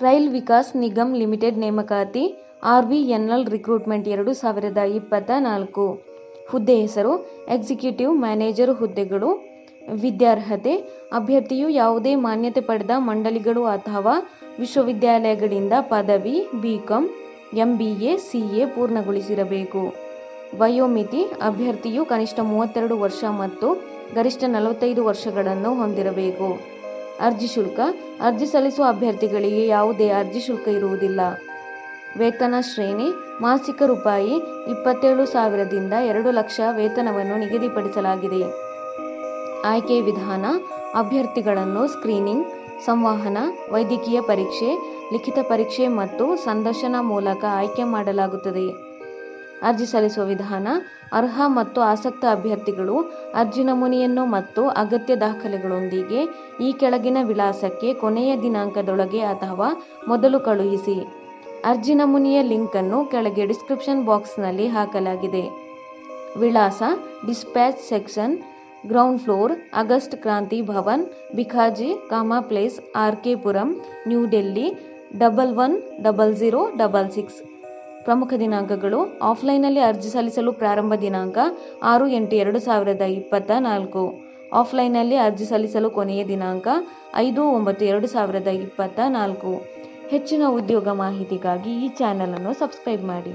Rail Vikas Nigam limited ನೇಮಕಾತಿ ಆರ್ವಿಎನ್ಎಲ್ recruitment ಎರಡು ಸಾವಿರದ ಇಪ್ಪತ್ತ ನಾಲ್ಕು ಹುದ್ದೆ ಹೆಸರು, ಎಕ್ಸಿಕ್ಯೂಟಿವ್ ಮ್ಯಾನೇಜರ್ ಹುದ್ದೆಗಳು, ವಿದ್ಯಾರ್ಹತೆ, ಅಭ್ಯರ್ಥಿಯು ಯಾವುದೇ ಮಾನ್ಯತೆ ಪಡೆದ ಮಂಡಳಿಗಳು ಅಥವಾ ವಿಶ್ವವಿದ್ಯಾಲಯಗಳಿಂದ ಪದವಿ, ಬಿಕಾಂ ಸಿ ಎ ಪೂರ್ಣಗೊಳಿಸಿರಬೇಕು. ವಯೋಮಿತಿ, ಅಭ್ಯರ್ಥಿಯು ಕನಿಷ್ಠ ಮೂವತ್ತೆರಡು ವರ್ಷ ಮತ್ತು ಗರಿಷ್ಠ ನಲವತ್ತೈದು ವರ್ಷಗಳನ್ನು ಹೊಂದಿರಬೇಕು. ಅರ್ಜಿ ಶುಲ್ಕ. ಅರ್ಜಿ ಸಲ್ಲಿಸುವ ಅಭ್ಯರ್ಥಿಗಳಿಗೆ ಯಾವುದೇ ಅರ್ಜಿ ಶುಲ್ಕ ಇರುವುದಿಲ್ಲ. ವೇತನ ಶ್ರೇಣಿ, ಮಾಸಿಕ ರೂಪಾಯಿ ಇಪ್ಪತ್ತೇಳು ಸಾವಿರದಿಂದ ಎರಡು ಲಕ್ಷ ವೇತನವನ್ನು ನಿಗದಿಪಡಿಸಲಾಗಿದೆ. ಆಯ್ಕೆ ವಿಧಾನ, ಅಭ್ಯರ್ಥಿಗಳನ್ನು ಸ್ಕ್ರೀನಿಂಗ್, ಸಂವಹನ, ವೈದ್ಯಕೀಯ ಪರೀಕ್ಷೆ, ಲಿಖಿತ ಪರೀಕ್ಷೆ ಮತ್ತು ಸಂದರ್ಶನ ಮೂಲಕ ಆಯ್ಕೆ ಮಾಡಲಾಗುತ್ತದೆ. ಅರ್ಜಿ ಸಲ್ಲಿಸುವ ವಿಧಾನ, ಅರ್ಹ ಮತ್ತು ಆಸಕ್ತ ಅಭ್ಯರ್ಥಿಗಳು, ಅರ್ಜಿ ನಮೂನೆಯನ್ನು ಮತ್ತು ಅಗತ್ಯ ದಾಖಲೆಗಳೊಂದಿಗೆ ಈ ಕೆಳಗಿನ ವಿಳಾಸಕ್ಕೆ ಕೊನೆಯ ದಿನಾಂಕದೊಳಗೆ ಅಥವಾ ಮೊದಲು ಕಳುಹಿಸಿ. ಅರ್ಜಿ ನಮೂನೆಯ ಲಿಂಕನ್ನು ಕೆಳಗೆ ಡಿಸ್ಕ್ರಿಪ್ಷನ್ ಬಾಕ್ಸ್ನಲ್ಲಿ ಹಾಕಲಾಗಿದೆ. ವಿಳಾಸ, dispatch section, ground floor, August Kranti Bhavan Bhikaji Cama place, R K Puram, new Delhi, double one double zero double six. ಪ್ರಮುಖ ದಿನಾಂಕಗಳು ಆಫ್ಲೈನ್ನಲ್ಲಿ ಅರ್ಜಿ ಸಲ್ಲಿಸಲು ಪ್ರಾರಂಭ ದಿನಾಂಕ ಆರು ಎಂಟು ಎರಡು ಸಾವಿರದ ಇಪ್ಪತ್ತ ನಾಲ್ಕು. ಆಫ್ಲೈನ್ನಲ್ಲಿ ಅರ್ಜಿ ಸಲ್ಲಿಸಲು ಕೊನೆಯ ದಿನಾಂಕ ಐದು ಒಂಬತ್ತು ಎರಡು ಸಾವಿರದ ಇಪ್ಪತ್ತ ನಾಲ್ಕು. ಹೆಚ್ಚಿನ ಉದ್ಯೋಗ ಮಾಹಿತಿಗಾಗಿ ಈ ಚಾನಲನ್ನು ಸಬ್ಸ್ಕ್ರೈಬ್ ಮಾಡಿ.